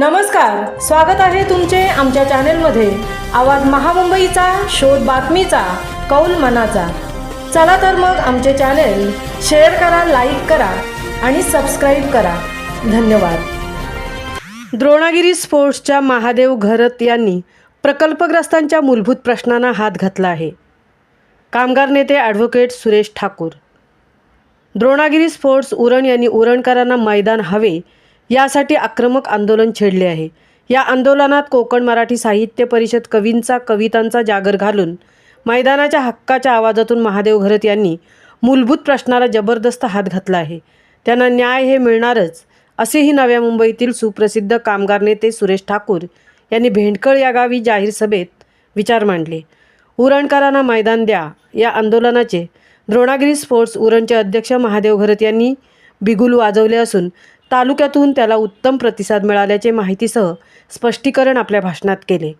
नमस्कार स्वागत आहे तुमचे आमच्या चॅनेलमध्ये. आवाज महामुंबईचा शोध बातमीचा कौल मनाचा. चला तर मग आमचे चॅनेल शेअर करा लाईक करा आणि सबस्क्राईब करा. धन्यवाद. द्रोणागिरी स्पोर्ट्सच्या महादेव घरत यांनी प्रकल्पग्रस्तांच्या मूलभूत प्रश्नांना हात घातला आहे. कामगार नेते ॲडव्होकेट सुरेश ठाकूर. द्रोणागिरी स्पोर्ट्स उरण यांनी उरणकरांना मैदान हवे यासाठी आक्रमक आंदोलन छेडले आहे. या आंदोलनात कोकण मराठी साहित्य परिषद कवींचा कवितांचा जागर घालून मैदानाच्या हक्काच्या आवाजातून महादेव घरत यांनी मूलभूत प्रश्नाला जबरदस्त हात घातला आहे. त्यांना न्याय हे मिळणारच असेही नव्या मुंबईतील सुप्रसिद्ध कामगार नेते सुरेश ठाकूर यांनी भेंडकळ या गावी जाहीर सभेत विचार मांडले. उरणकरांना मैदान द्या या आंदोलनाचे द्रोणागिरी स्पोर्ट्स उरणचे अध्यक्ष महादेव घरत यांनी बिगुल वाजवले असून तालुक्यातून त्याला उत्तम प्रतिसाद मिळाल्याचे माहितीसह स्पष्टीकरण आपल्या भाषणात केले.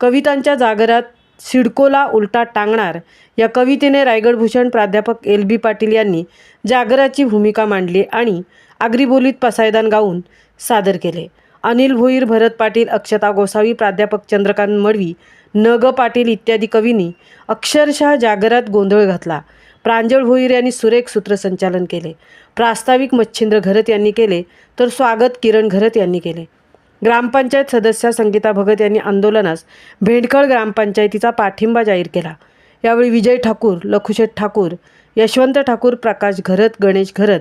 कवितांच्या जागरात सिडकोला उलटा टांगणार या कवितेने रायगडभूषण प्राध्यापक एल बी पाटील यांनी जागराची भूमिका मांडली आणि आग्रीबोलीत पसायदान गाऊन सादर केले. अनिल भोईर भरत पाटील अक्षता गोसावी प्राध्यापक चंद्रकांत मडवी न ग पाटील इत्यादी कवींनी अक्षरशः जागरात गोंधळ घातला. प्रांजळ भोईर यांनी सुरेख सूत्रसंचालन केले. प्रास्ताविक मच्छिंद्र घरत यांनी केले तर स्वागत किरण घरत यांनी केले. ग्रामपंचायत सदस्या संगीता भगत यांनी आंदोलनास भेंडखळ ग्रामपंचायतीचा पाठिंबा जाहीर केला. यावेळी विजय ठाकूर लखुशेठ ठाकूर यशवंत ठाकूर प्रकाश घरत गणेश घरत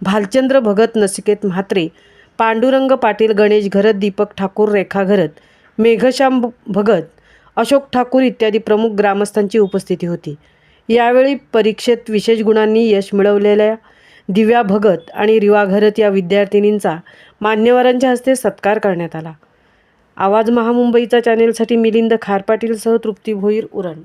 भालचंद्र भगत नसिकेत म्हात्रे पांडुरंग पाटील गणेश घरत दीपक ठाकूर रेखा घरत मेघश्याम भगत अशोक ठाकूर इत्यादी प्रमुख ग्रामस्थांची उपस्थिती होती. यावेळी परीक्षेत विशेष गुणांनी यश मिळवलेल्या दिव्या भगत आणि रिवा घरत या विद्यार्थिनींचा मान्यवरांच्या हस्ते सत्कार करण्यात आला. आवाज महामुंबईचा चॅनेलसाठी मिलिंद खारपाटीलसह तृप्ती भोईर उरण.